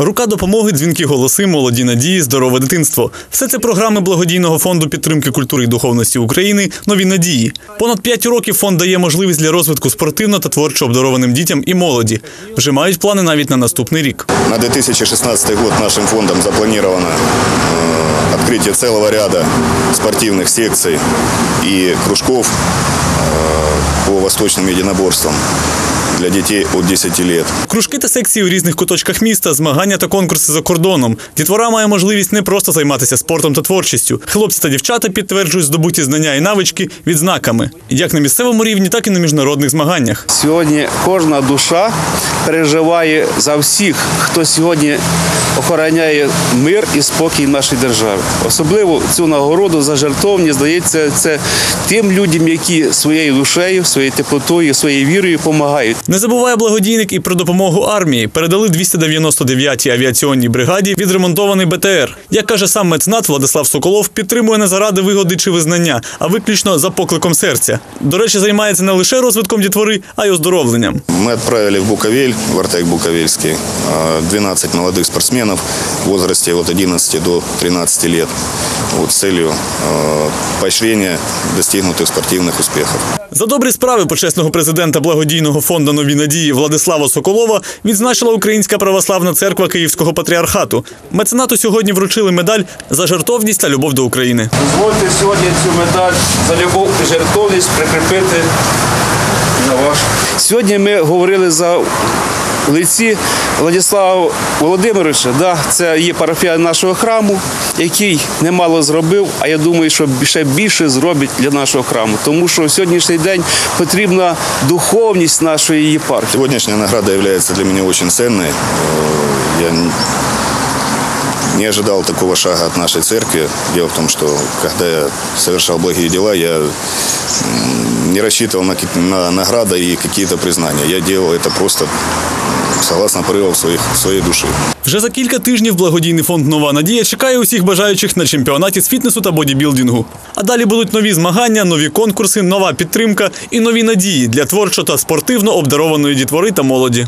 Рука допомоги, дзвінки голоси, молоді надії, здорове дитинство. Все це програми благодійного фонду підтримки культури і духовності України Нові надії. Понад п'ять років фонд дає можливість для розвитку спортивно та творчо обдарованим дітям і молоді. Вже мають плани навіть на наступний рік. На 2016 год нашим фондом запланировано э, открытие целого ряда спортивных секций и кружков э, по восточным единоборствам для дітей від 10 років. Кружки та секції у різних куточках міста, змагання та конкурси за кордоном. Дітвора має можливість не просто займатися спортом та творчістю. Хлопці та дівчата підтверджують здобуті знання і навички відзнаками, як на місцевому рівні, так і на міжнародних змаганнях. Сьогодні кожна душа переживає за всіх, хто сьогодні охороняє мир і спокій в нашій державі. Особливо цю нагороду за жертовність здається це тим людям, які своєю душею, своєю теплотою, своєю вірою допомагають. Не забуває благодійник і про допомогу армії. Передали 299-й авіаційній бригаді відремонтований БТР. Як каже сам меценат Владислав Соколов, підтримує не заради вигоди чи визнання, а виключно за покликом серця. До речі, займається не лише розвитком дітвори, а й оздоровленням. Мы отправили в Буковель, в Артек Буковельский, э, 12 молодых спортсменов в возрасте от 11 до 13 лет вот, с целью э, поощрения достигнутых спортивных успехов. За добрі справи почесного президента благодійного фонду Нові надії Владислава Соколова відзначила Українська православна церква Київського патріархату. Меценату сьогодні вручили медаль за жертовність та любов до України. Дозвольте сьогодні цю медаль за любов і жертовність прикріпити на ваш. Сьогодні ми говорили за в лиці Владислава Володимировича. Да, це є парафія нашого храму, який немало зробив, а я думаю, що ще більше зробить для нашого храму. Тому що сьогоднішній день потрібна духовність нашої єпархії. Сьогоднішня награда є для мене очень ценной. Э, Я не ожидал такого шага от нашей церкви. Дело в том, что когда я совершал благие дела, я м, не рассчитывал на, какие- на награды и какие-то признания. Я делал это просто м, согласно порывам своих, своей души. Вже за кілька тижнів благодійний фонд Нова Надія чекає усіх бажаючих на чемпіонаті з фітнесу та бодібілдингу. А далі будуть нові змагання, нові конкурси, нова підтримка і нові надії для творчо та спортивно обдарованої дітвори та молоді.